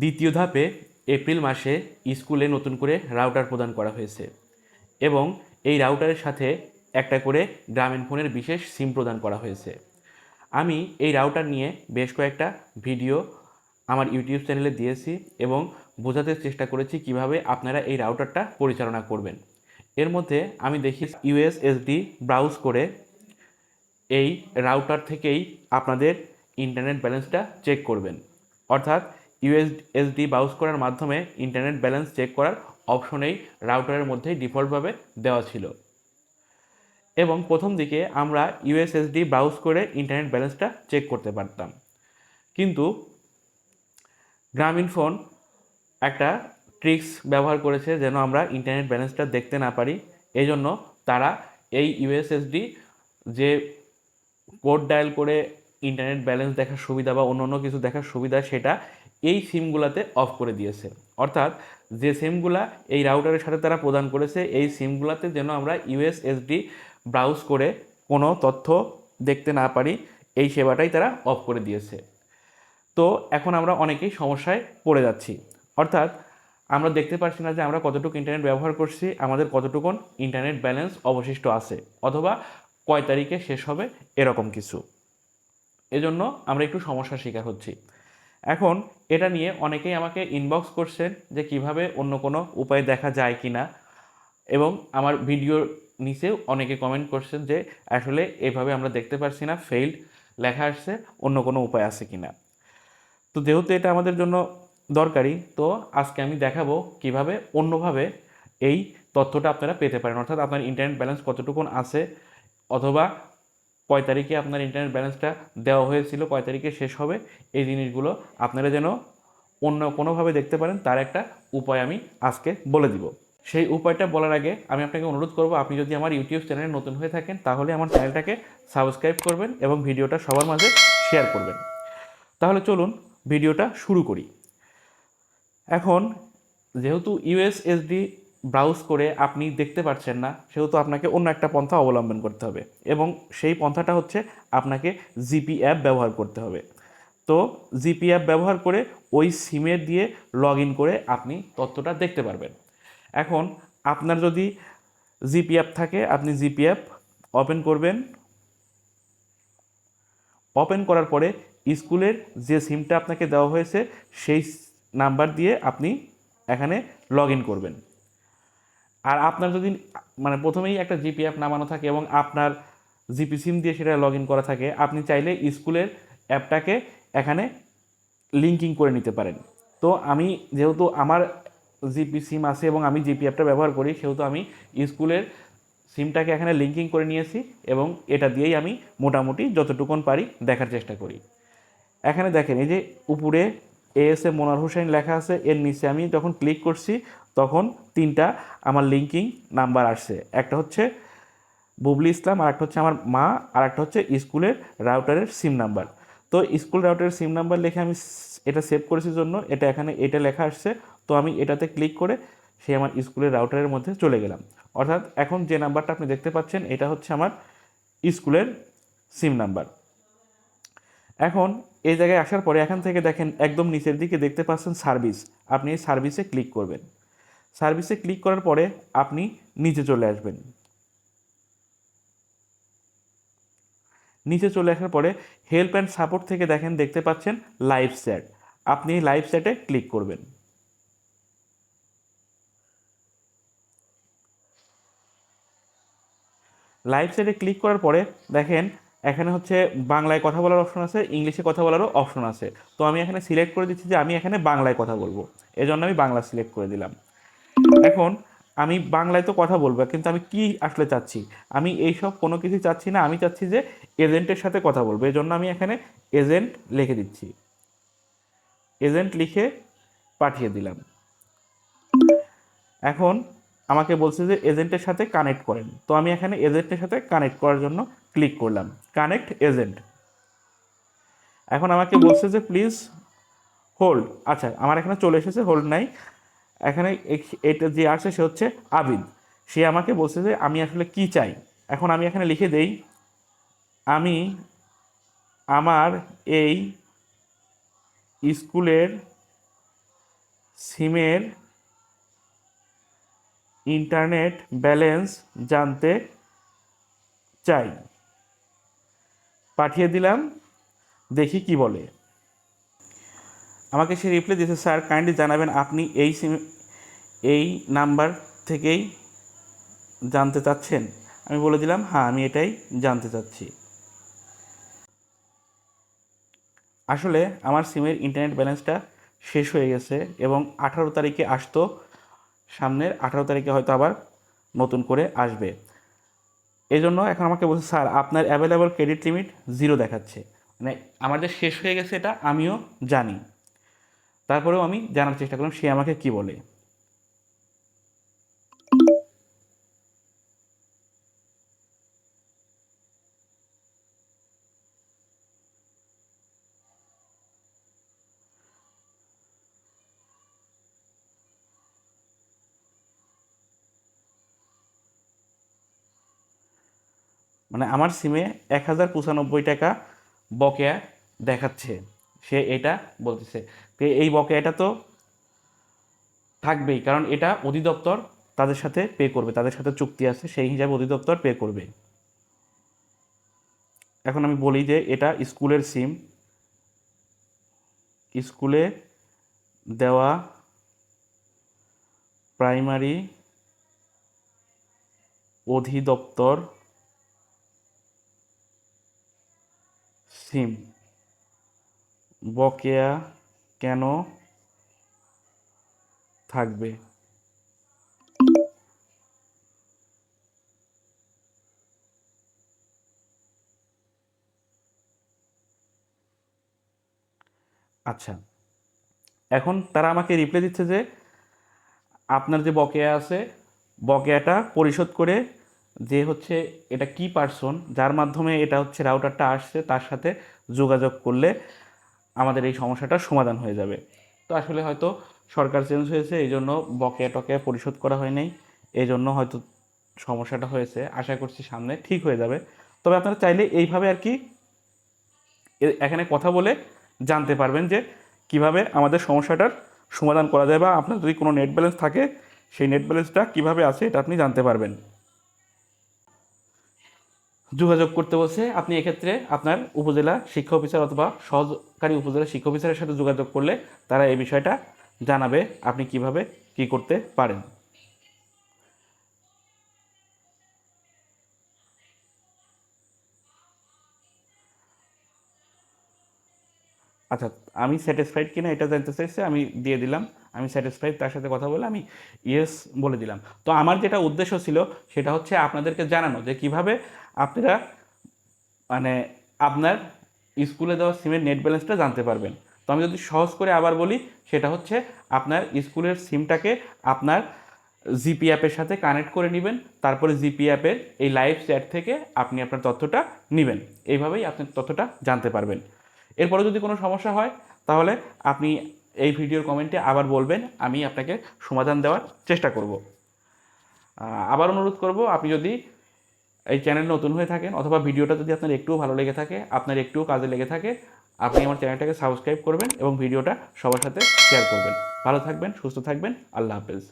দ্বিতীয় ধাপে এপ্রিল মাসে স্কুলে নতুন করে রাউটার প্রদান করা হয়েছে এবং এই রাউটারের সাথে একটা করে গ্রামীণ ফোনের বিশেষ সিম প্রদান করা হয়েছে। আমি এই রাউটার নিয়ে বেশ কয়েকটা ভিডিও আমার ইউটিউব চ্যানেলে দিয়েছি এবং বোঝাতে চেষ্টা করেছি কীভাবে আপনারা এই রাউটারটা পরিচালনা করবেন। এর মধ্যে আমি দেখি ইউএসএসডি ব্রাউজ করে এই রাউটার থেকেই আপনাদের ইন্টারনেট ব্যালেন্সটা চেক করবেন। অর্থাৎ ইউএসএসডি ব্রাউজ করার মাধ্যমে ইন্টারনেট ব্যালেন্স চেক করার অপশনেই রাউটারের মধ্যেই ডিফল্টভাবে দেওয়া ছিল। এবং প্রথম দিকে আমরা ইউএসএসডি ব্রাউজ করে ইন্টারনেট ব্যালেন্সটা চেক করতে পারতাম। কিন্তু গ্রামীণ ফোন একটা ট্রিক্স ব্যবহার করেছে যেন আমরা ইন্টারনেট ব্যালেন্সটা দেখতে না পারি। এই জন্য তারা এই ইউএসএসডি যে কোড ডায়াল করে ইন্টারনেট ব্যালেন্স দেখার সুবিধা বা অন্য অন্য কিছু দেখার সুবিধা সেটা এই সিমগুলাতে অফ করে দিয়েছে। অর্থাৎ যে সিমগুলা এই রাউটারের সাথে তারা প্রদান করেছে, এই সিমগুলাতে যেন আমরা ইউএসএসডি ব্রাউজ করে কোনো তথ্য দেখতে না পারি, এই সেবাটাই তারা অফ করে দিয়েছে। তো এখন আমরা অনেকেই সমস্যায় পড়ে যাচ্ছি। অর্থাৎ আমরা দেখতে পারছি না যে আমরা কতটুকু ইন্টারনেট ব্যবহার করছি, আমাদের কতটুকুন ইন্টারনেট ব্যালেন্স অবশিষ্ট আছে, অথবা কয় তারিখে শেষ হবে, এরকম কিছু। এজন্য আমরা একটু সমস্যার শিকার হচ্ছি। এখন এটা নিয়ে অনেকেই আমাকে ইনবক্স করছেন যে কীভাবে অন্য কোনো উপায় দেখা যায় কি না এবং আমার ভিডিওর নিচেও অনেকে কমেন্ট করছেন যে আসলে এভাবে আমরা দেখতে পারছি না ফেইল্ড লেখা আসছে, অন্য কোনো উপায় আছে কি না তো যেহেতু এটা আমাদের জন্য দরকারি, তো আজকে আমি দেখাবো কীভাবে অন্যভাবে এই তথ্যটা আপনারা পেতে পারেন। অর্থাৎ আপনার ইন্টারনেট ব্যালেন্স কতটুকুন আছে, অথবা কয় তারিখে আপনার ইন্টারনেট ব্যালেন্সটা দেওয়া হয়েছিল কয় তারিখে শেষ হবে। এই জিনিসগুলো আপনারা যেন অন্য কোনোভাবে দেখতে পারেন, তার একটা উপায় আমি আজকে বলে দিব। সেই উপায়টা বলার আগে আমি আপনাকে অনুরোধ করব, আপনি যদি আমার ইউটিউব চ্যানেলে নতুন হয়ে থাকেন, তাহলে আমার চ্যানেলটাকে সাবস্ক্রাইব করবেন এবং ভিডিওটা সবার মাঝে শেয়ার করবেন। তাহলে চলুন ভিডিওটা শুরু করি। এখন যেহেতু ইউএসএসডি ব্রাউজ করে আপনি দেখতে পাচ্ছেন না, সেহেতু আপনাকে অন্য একটা পন্থা অবলম্বন করতে হবে এবং সেই পন্থাটা হচ্ছে আপনাকে জিপি অ্যাপ ব্যবহার করতে হবে। তো জিপি অ্যাপ ব্যবহার করে ওই সিমের দিয়ে লগ ইন করে আপনি তথ্যটা দেখতে পারবেন। এখন আপনার যদি জিপি অ্যাপ থাকে, আপনি জিপি অ্যাপ ওপেন করবেন। ওপেন করার পরে স্কুলের যে সিমটা আপনাকে দেওয়া হয়েছে, সেই নাম্বার দিয়ে আপনি এখানে লগ ইন করবেন। আর আপনার যদি মানে প্রথমেই একটা জিপি অ্যাপ নামানো থাকে এবং আপনার জিপি সিম দিয়ে সেটা লগ ইন করা থাকে, আপনি চাইলে স্কুলের অ্যাপটাকে এখানে লিঙ্কিং করে নিতে পারেন। তো আমি যেহেতু আমার জিপি সিম আছে এবং আমি জিপি অ্যাপটা ব্যবহার করি, সেহেতু আমি স্কুলের সিমটাকে এখানে লিঙ্কিং করে নিয়েছি এবং এটা দিয়েই আমি মোটামুটি যতটুকুন পারি দেখার চেষ্টা করি। এখানে দেখেন, এই যে উপরে এএস এ মোনার হোসেন লেখা আছে, এর নিচে আমি যখন ক্লিক করছি তখন তিনটা আমার লিঙ্কিং নাম্বার আসছে। একটা হচ্ছে বুবলি ইসলাম আর একটা হচ্ছে আমার মা আর একটা হচ্ছে স্কুলের রাউটারের সিম নাম্বার তো স্কুল রাউটারের সিম নাম্বার লিখে আমি এটা সেভ করেছি জন্য, এটা এখানে, এটা লেখা আসছে, তো আমি এটাতে ক্লিক করে সে আমার স্কুলের রাউটারের মধ্যে চলে গেলাম। অর্থাৎ এখন যে নাম্বারটা আপনি দেখতে পাচ্ছেন, এটা হচ্ছে আমার স্কুলের সিম নাম্বার এখন এই জায়গায় আসার পরে এখান থেকে দেখেন, একদম নিচের দিকে দেখতে পাচ্ছেন সার্ভিস আপনি এই সার্ভিসে ক্লিক করবেন। সার্ভিসে ক্লিক করার পরে আপনি নিচে চলে আসবেন। নিচে চলে আসার পরে হেল্প অ্যান্ড সাপোর্ট থেকে দেখেন, দেখতে পাচ্ছেন লাইভ চ্যাট আপনি লাইভ চ্যাটে ক্লিক করবেন। লাইভ চ্যাটে ক্লিক করার পরে দেখেন, এখানে হচ্ছে বাংলায় কথা বলার অপশন আছে, ইংলিশে কথা বলারও অপশন আছে। তো আমি এখানে সিলেক্ট করে দিচ্ছি যে আমি এখানে বাংলায় কথা বলব। এজন্য আমি বাংলা সিলেক্ট করে দিলাম। এখন আমি বাংলায় তো কথা বলব, কিন্তু আমি কি আসলে চাচ্ছি? আমি এইসব কোনো কিছু চাচ্ছি না, আমি চাচ্ছি যে এজেন্টের সাথে কথা বলব। এই জন্য আমি এখানে এজেন্ট লিখে দিচ্ছি। এজেন্ট লিখে পাঠিয়ে দিলাম। এখন আমাকে বলছে যে এজেন্টের সাথে কানেক্ট করেন। তো আমি এখানে এজেন্টের সাথে কানেক্ট করার জন্য ক্লিক করলাম। কানেক্ট এজেন্ট এখন আমাকে বলছে যে প্লিজ হোল্ড আচ্ছা আমার এখানে চলে এসেছে হোল্ড নাই। এখানে এটা যে আসে সে হচ্ছে আবিদ। সে আমাকে বলছে যে, আমি আসলে কি চাই? এখন আমি এখানে লিখে দেই, আমি আমার এই স্কুলের সিমের ইন্টারনেট ব্যালেন্স জানতে চাই। পাঠিয়ে দিলাম, দেখি কি বলে। আমাকে সে রিপ্লাই দিয়েছে স্যার কাইন্ডলি জানাবেন আপনি এই সিম এই নাম্বার থেকেই জানতে চাচ্ছেন? আমি বলে দিলাম হ্যাঁ আমি এটাই জানতে চাচ্ছি। আসলে আমার সিমের ইন্টারনেট ব্যালেন্সটা শেষ হয়ে গেছে এবং আঠারো তারিখে আসতো, সামনের আঠারো তারিখে হয়তো আবার নতুন করে আসবে। এই জন্য এখন আমাকে বলছে স্যার আপনার অ্যাভেলেবল ক্রেডিট লিমিট জিরো দেখাচ্ছে। মানে আমার যে শেষ হয়ে গেছে এটা আমিও জানি। তারপরেও আমি জানার চেষ্টা করলাম, সে আমাকে কি বলে। মানে আমার সিমে এক হাজার পঁচানব্বই টাকা বকেয়া দেখাচ্ছে। সে এটা বলতেছে। তো এই বকেয়াটা তো থাকবেই, কারণ এটা অধিদপ্তর তাদের সাথে পে করবে, তাদের সাথে চুক্তি আছে, সেই হিসাবে অধিদপ্তর পে করবে। এখন আমি বলি যে এটা স্কুলের সিম স্কুলে দেওয়া প্রাইমারি অধিদপ্তর সিম বকেয়া কেন থাকবে? আচ্ছা এখন তারা আমাকে রিপ্লাই দিচ্ছে যে আপনার যে বকেয়া আছে, বকেয়াটা পরিশোধ করে যে হচ্ছে এটা কি পার্সন যার মাধ্যমে এটা হচ্ছে রাউটারটা আসছে, তার সাথে যোগাযোগ করলে আমাদের এই সমস্যাটার সমাধান হয়ে যাবে। তো আসলে হয়তো সরকার চেঞ্জ হয়েছে এই জন্য বকেয়া টকেয়া পরিশোধ করা হয় নাই। এই জন্য হয়তো সমস্যাটা হয়েছে। আশা করছি সামনে ঠিক হয়ে যাবে। তবে আপনারা চাইলে এইভাবে আর কি এখানে কথা বলে জানতে পারবেন যে কীভাবে আমাদের সমস্যাটার সমাধান করা যায় বা আপনার যদি কোনো নেট ব্যালেন্স থাকে, সেই নেট ব্যালেন্সটা কীভাবে আছে, এটা আপনি জানতে পারবেন। যোগাযোগ করতে বলছে, আপনি এক্ষেত্রে আপনার উপজেলা শিক্ষা অফিসার অথবা সহকারী উপজেলা শিক্ষা অফিসারের সাথে যোগাযোগ করলে তারা এই বিষয়টা জানাবে আপনি কীভাবে কি করতে পারেন। আচ্ছা আমি স্যাটিসফাইড কিনা এটা জানতে চাইছে, আমি দিয়ে দিলাম। আমি স্যাটিসফাইড তার সাথে কথা বলে আমি ইয়েস বলে দিলাম। তো আমার যেটা উদ্দেশ্য ছিল, সেটা হচ্ছে আপনাদেরকে জানানো যে কীভাবে আপনারা মানে আপনার স্কুলে দেওয়া সিমের নেট ব্যালেন্সটা জানতে পারবেন। তো আমি যদি সহজ করে আবার বলি, সেটা হচ্ছে আপনার স্কুলের সিমটাকে আপনার জিপি অ্যাপের সাথে কানেক্ট করে নেবেন, তারপরে জিপি অ্যাপের এই লাইভ চ্যাট থেকে আপনি আপনার তথ্যটা নেবেন। এইভাবেই আপনি তথ্যটা জানতে পারবেন। এরপরে যদি কোনো সমস্যা হয়, তাহলে আপনি এই ভিডিওর কমেন্টে আবার বলবেন, আমি আপনাকে সমাধান দেওয়ার চেষ্টা করব। আবার অনুরোধ করব, আপনি যদি এই চ্যানেল নতুন হয়ে থাকেন অথবা ভিডিওটা যদি আপনার একটুও ভালো লেগে থাকে, আপনার একটুও কাজে লেগে থাকে, আপনি আমার চ্যানেলটাকে সাবস্ক্রাইব করবেন এবং ভিডিওটা সবার সাথে শেয়ার করবেন। ভালো থাকবেন, সুস্থ থাকবেন, আল্লাহ হাফেজ।